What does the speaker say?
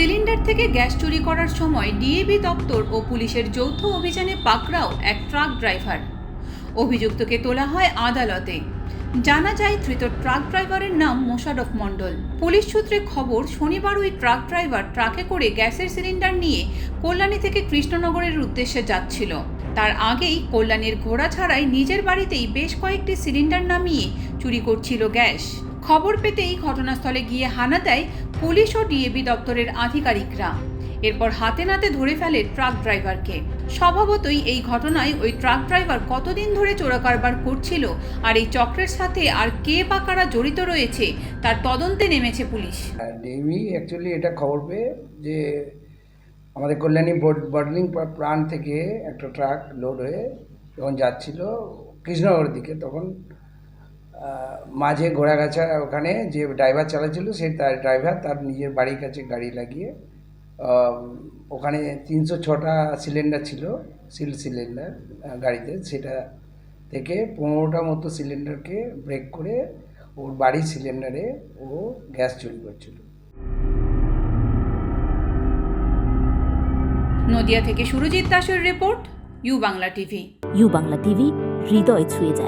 Cylinder থেকে gas চুরি করার সময় ডিএবি দপ্তর ও পুলিশের যৌথ অভিযানে পাকড়াও এক ট্রাক ড্রাইভার। অভিযুক্তকে তোলা হয় আদালতে। জানা যায়, ধৃত ট্রাক ড্রাইভারের নাম মোশারফ মণ্ডল। পুলিশ সূত্রে খবর, শনিবার ওই ট্রাক ড্রাইভার ট্রাকে করে গ্যাসের সিলিন্ডার নিয়ে কল্যাণী থেকে কৃষ্ণনগরের উদ্দেশ্যে যাচ্ছিল। তার আগেই কল্যাণীর ঘোড়া ছাড়াই নিজের বাড়িতেই বেশ কয়েকটি সিলিন্ডার নামিয়ে চুরি করছিল গ্যাস। খবর পেতেই ঘটনাস্থলে গিয়ে হানা দেয় পুলিশ ও ডিএবি দপ্তরের আধিকারিকরা। এরপর হাতে নাতে ধরে ফেলে ট্রাক ড্রাইভারকে। স্বভাবতই এই ঘটনায় ওই ট্রাক ড্রাইভার কতদিন ধরে চোরাকারবার করছিল আর এই চক্রের সাথে আর কে বা কারা জড়িত রয়েছে, তার তদন্তে নেমেছে পুলিশ। ডিবি অ্যাকচুয়ালি এটা খবর পেয়ে যে আমাদের কল্যাণী বর্ডলিং প্রাণ থেকে একটা ট্রাক লোড হয়ে যখন যাচ্ছিল কৃষ্ণনগরের দিকে, তখন মাঝে ঘোড়াগাছা ওখানে যে ড্রাইভার চালাচ্ছিল সে তার ড্রাইভার তার নিজের বাড়ির কাছে গাড়ি লাগিয়ে ওখানে তিনশো ছটা সিলিন্ডার ছিল সিল সিলিন্ডার গাড়িতে। সেটা থেকে পনেরোটা মতো সিলিন্ডারকে ব্রেক করে ওর বাড়ির সিলিন্ডারে ও গ্যাস চুরি করছিল। নদিয়া থেকে সুরজিৎ দাসের report U Bangla TV. U Bangla TV হৃদয় ছুঁয়ে যায়।